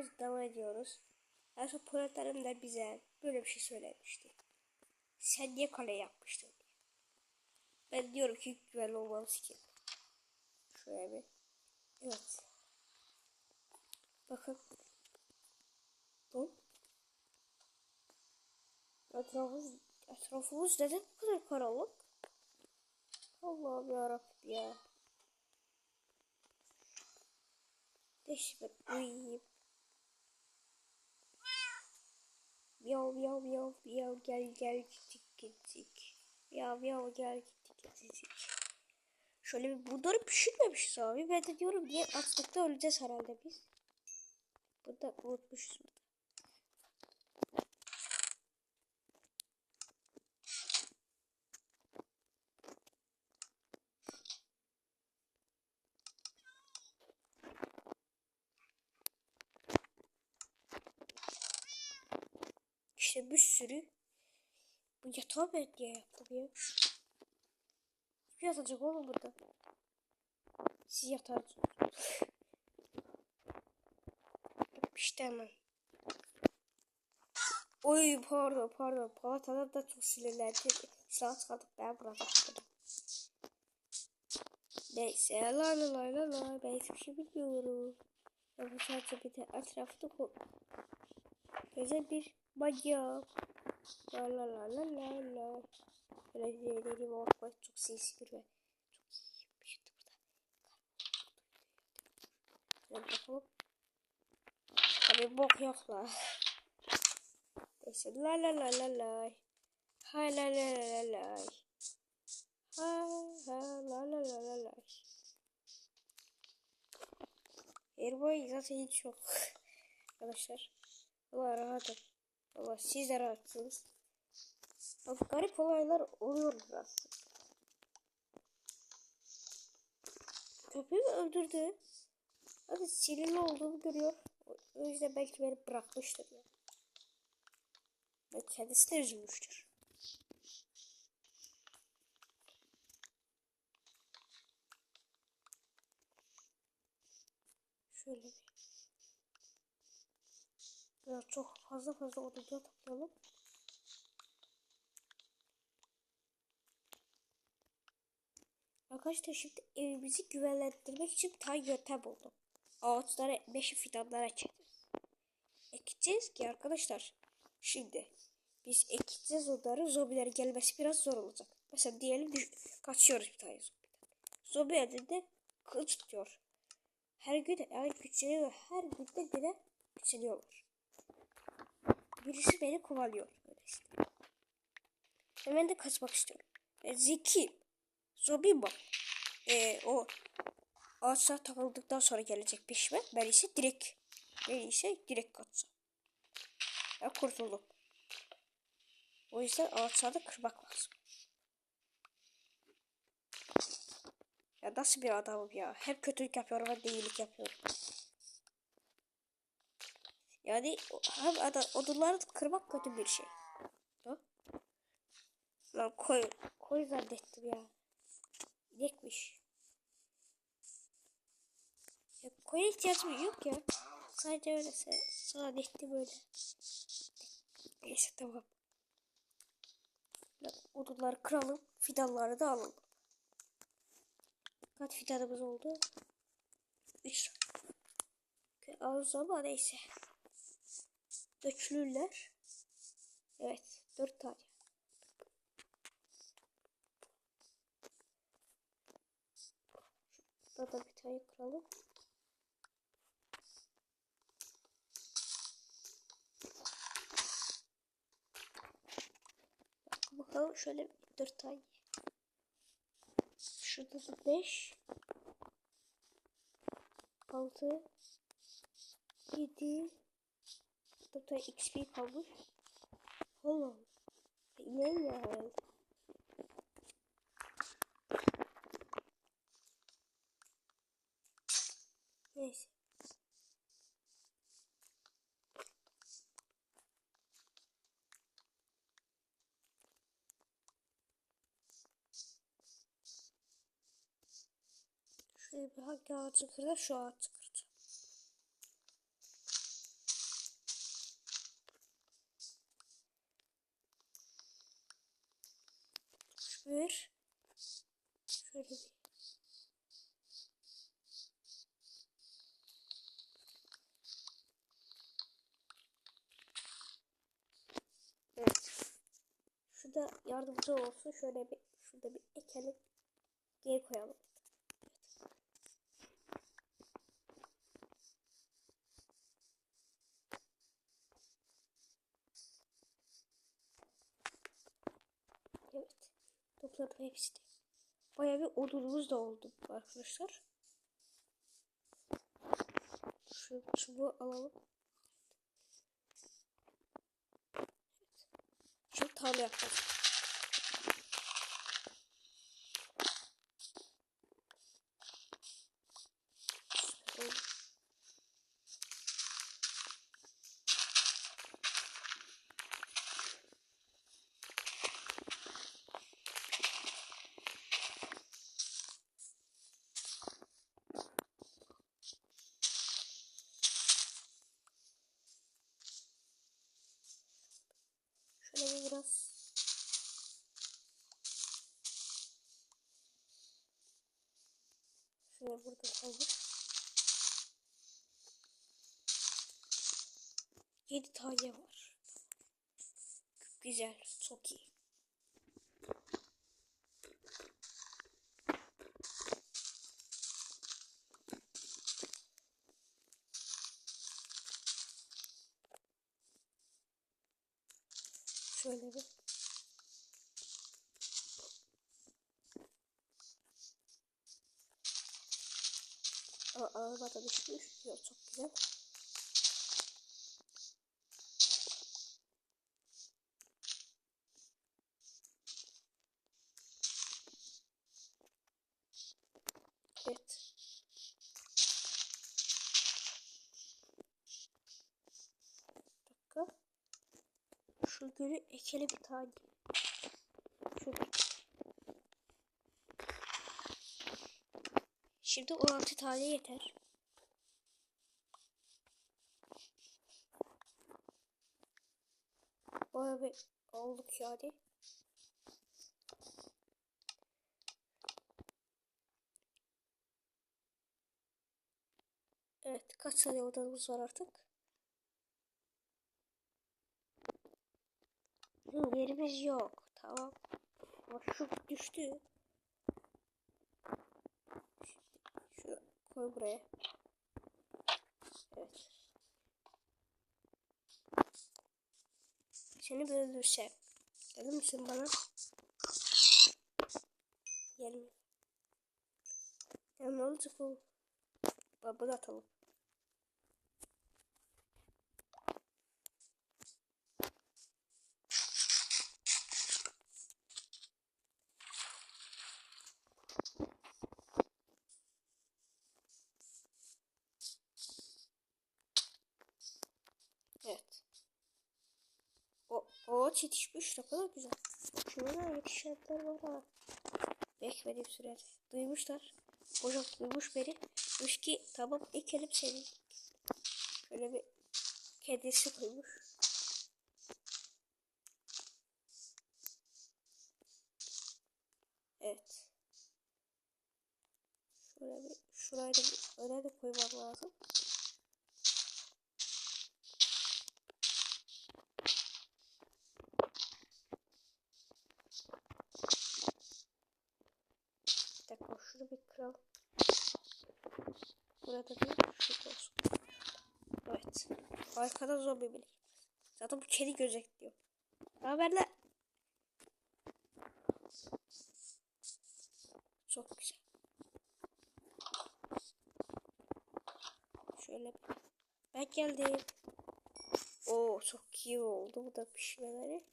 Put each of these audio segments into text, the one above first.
yolumuza devam ediyoruz. En son Polatlarım da bize böyle bir şey söylemişti. Sen niye kale yapmıştın. Ben diyorum ki güvenli olmamız ki. Şöyle bir. Evet. Bakın. Bu. Etrafımız, etrafımız neden bu kadar karanlık? Allah'ım yarabbim ya. Neyse ben uyuyayım. Miyav miyav miyav miyav gel gel gittik gittik. Miyav miyav gel gittik gittik. Şöyle bir bunları pişirmemişiz abi. Ben de diyorum niye açlıkta öleceğiz herhalde biz. Burada unutmuşuz İşte bir sürü bu yatağı ben diye yaptım ya. Kim yatacak oğlum burada? Siz yatarsınız. İşte hemen. Oy pardon pardon. Palatalar da çok sinirlendi. Silah çıkardık ben burada. Neyse la la la la la ben hiçbir şey bilmiyorum. Ben sadece bir de etrafta Güzel bir manyak. La la la la la la. Böyle dediğim orkmak çok sesli ve çok iyi. Şimdi burada. Bakalım. Tabii bok yok la. Neyse la la la la la. Ha la la la la la. Ha ha la la la la la. Airboy zaten hiç yok. Arkadaşlar. Allah rahatım. Allah siz de rahatsınız. Ama garip olaylar oluyor biraz. Köpeği öldürdü. Hadi sinirli olduğumu görüyor. O yüzden belki beni bırakmıştır ya. Ve kendisi de üzülmüştür. Şöyle bir. Biraz çok fazla fazla odada toplayalım. Arkadaşlar şimdi evimizi güvenlendirmek için tay yöntem buldum. Ağaçlara, meşe fidanlara ekeceğiz. Ekeceğiz ki arkadaşlar. Şimdi biz ekeceğiz onları zombilerin gelmesi biraz zor olacak. Mesela diyelim kaçıyoruz bir tane zombiden. Zombi elinde kılıç tutuyor. Her gün yani güçleniyor. Her günde güne güçleniyorlar. Birisi beni kovalıyor. Böyle işte. Hemen de kaçmak istiyorum. Ben zekiyim. Zombi var. Ee, o ağaçlar takıldıktan sonra gelecek peşime. Ben ise direkt ben ise direkt kaçacağım. Ben kurtuldum. O yüzden ağaçları kırmak lazım. Ya nasıl bir adamım ya. Hem kötülük yapıyorum hem de iyilik yapıyorum. Yani hem adam, odunları kırmak kötü bir şey. Ha? Lan koy, koy zannettim ya. İnekmiş. Ya koya ihtiyacım yok ya. Sadece öyle zannettim böyle. Neyse tamam. Odunları kıralım. Fidanları da alalım. Kaç fidanımız oldu? 3. Az ama neyse. Dökülürler. Evet. 4 tane. Burada da bir tane kıralım. Bakalım şöyle 4 tane. Şurada da 5 6 7 Burada XP kalmış. Allah. İneğim ya. Neyse. Şöyle bir hangi ağacı kırdı? Şu ağacı kıracağım. bir şöyle bir Evet. Şurada yardımcı olsun. Şöyle bir şurada bir ekelim. Geri koyalım. Evet. Topladım hepsini. Bayağı bir odunumuz da oldu arkadaşlar. Şu çubuğu alalım. Evet. Şimdi tarla yapacağız. Şöyle. Şöyle bir biraz Şöyle burada kalır. 7 tane var. Güzel, çok iyi. Şöyle bir Aa, arabada düşmüş. Yok çok güzel. Evet. Bir dakika. Şu gülü ekeli bir tane. Şöyle. Şimdi 16 tane yeter. Bayağı bir olduk yani. Evet kaç tane odamız var artık? Yerimiz yok. Tamam. Ama şu düştü. Şu koy buraya. Evet. Seni bir öldürsem. Gelir misin bana? Gelmiyor. Ya ne olacak bu? Bak bunu atalım. Evet. O yetişmiş ne kadar güzel. Şurada yetişenler var ha. Bekmediğim sürede. Duymuşlar. Hocam duymuş beni. Demiş ki tamam ekelim seni. Şöyle bir kedisi duymuş. Evet. Şöyle bir şuraya da bir öne de koymam lazım. Bir dakika şunu bir kıralım. Burada bir şu olsun. Evet. Arkada zombi bilir. Zaten bu kedi gözetliyor. Ne haber lan? Çok güzel. Şöyle. Ben geldim. Oo çok iyi oldu bu da pişmeleri.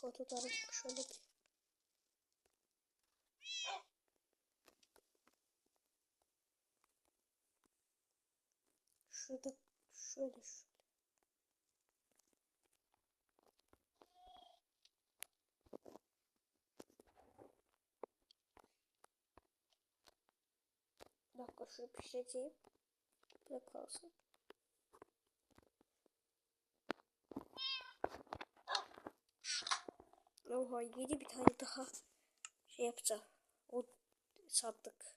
Skor tutarım şöyle bir. Şurada şöyle şu. Bir dakika şunu pişireceğim. Bırak olsun. Oha yeni bir tane daha şey yapacağım. O sattık.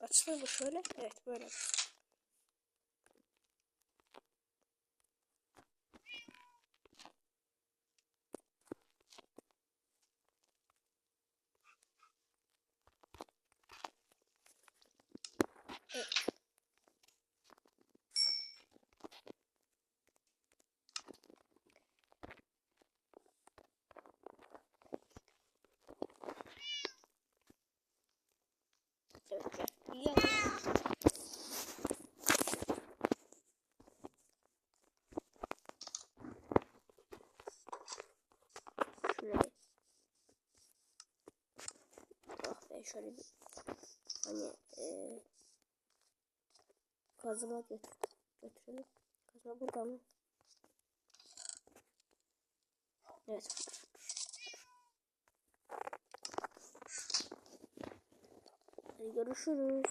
Açılır mı şöyle? Evet böyle. Evet. Evet. İyi ama- Şuraya. Ah be şöyle bir hani eee kazıma götür götürelim. Kazma burada mı? Evet. Hadi görüşürüz.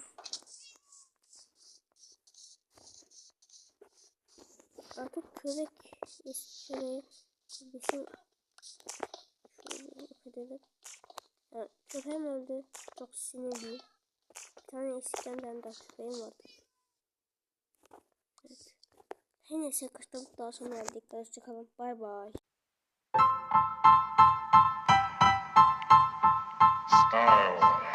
Artık köpek istiyor. Bizim şöyle yok edelim. Evet, köpeğim öldü. Çok sinirliyim. Bir tane eskiden ben de köpeğim vardı. Evet. Her neyse kaçtım. Daha sonra geldik. Hoşçakalın. Bay bay. Style.